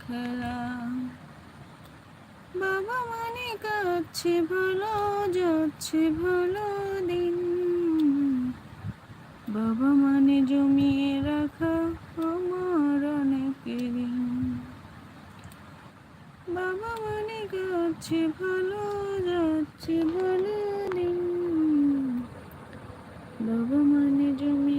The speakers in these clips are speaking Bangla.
খেলা। বাবা মানে কাছে ভালো, যাচ্ছে ভালো দিন। বাবা মানে জমিয়ে রাখা আমার অনেক ঋণ বাবা মানে কাছে ভালো, যাচ্ছে ভালো দিন। বাবা মানে জমিয়ে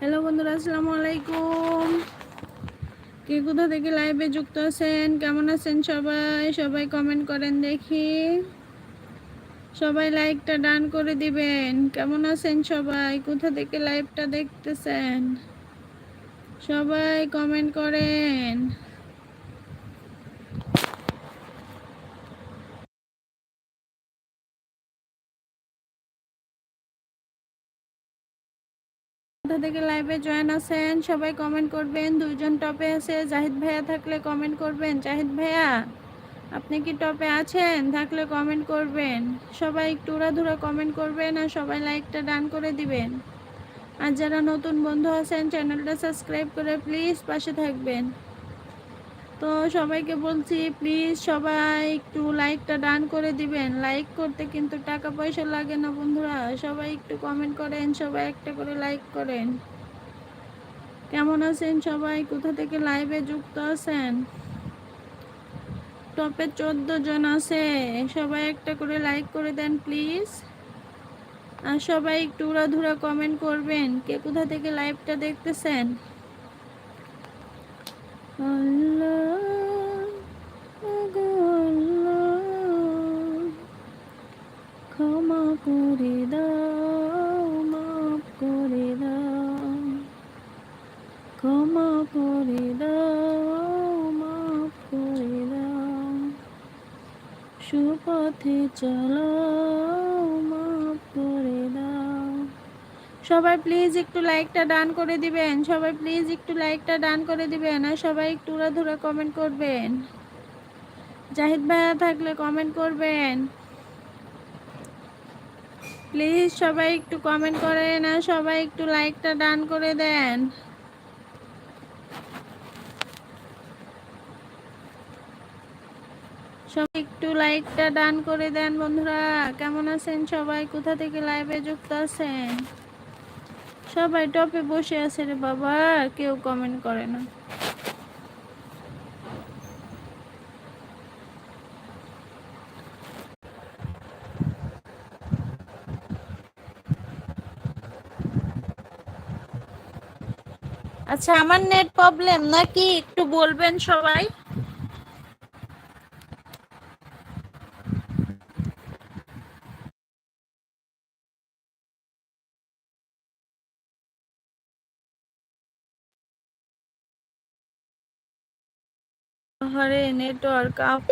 হ্যালো বন্ধুরা, আসসালামু আলাইকুম। কে কোথা থেকে লাইভে যুক্ত আছেন? কেমন আছেন সবাই? সবাই কমেন্ট করেন দেখি। সবাই লাইকটা ডান করে দিবেন। কেমন আছেন সবাই? কোথা থেকে লাইভটা দেখতেছেন? সবাই কমেন্ট করেন। কোথা থেকে লাইভে জয়েন আছেন, সবাই কমেন্ট করবেন, দুইজন টপে আছে, জাহিদ ভাইয়া থাকলে কমেন্ট করবেন। জাহিদ ভাইয়া, আপনি কি টপে আছেন? থাকলে কমেন্ট করবেন। সবাই একটু উড়াধুরা কমেন্ট করবেন আর সবাই লাইকটা ডান করে দিবেন। আর যারা নতুন বন্ধু আছেন চ্যানেলটা সাবস্ক্রাইব করে প্লিজ পাশে থাকবেন। তো সবাইকে বলছি প্লিজ সবাই একটু লাইকটা ডান করে দিবেন। লাইক করতে কিন্তু টাকা পয়সা লাগে না বন্ধুরা। সবাই একটু কমেন্ট করেন, সবাই একটা করে লাইক করেন। কেমন আছেন সবাই? কোথা থেকে লাইভে যুক্ত আছেন? টপে চোদ্দ জন আছে। সবাই একটা করে লাইক করে দেন প্লিজ আর সবাই একটু উড়াধুরা কমেন্ট করবেন, কে কোথা থেকে লাইভটা দেখতেছেন? ক্ষমা করে দাও, মাফ করে দাও ক্ষমা করে দাও মাফ করে দাও, সুপথে চালাও মাফ সবাই প্লিজ একটু লাইকটা ডান করে দিবেন। সবাই প্লিজ একটু লাইকটা ডান করে দিবেন আর সবাই একটু উড়াধুরা কমেন্ট করবেন। জাহিদ ভাইয়া থাকলে কমেন্ট করবেন। প্লিজ সবাই একটু কমেন্ট করেন আর সবাই একটু লাইকটা ডান করে দেন। সবাই একটু লাইকটা ডান করে দেন বন্ধুরা। কেমন আছেন সবাই? কোথা থেকে লাইভে যুক্ত আছেন? সবাই টপে বসে আছে রে বাবা, কেউ কমেন্ট করে না। আচ্ছা আমার নেট প্রবলেম নাকি? একটু বলবেন সবাই। হরে নেটওয়ার্ক আপ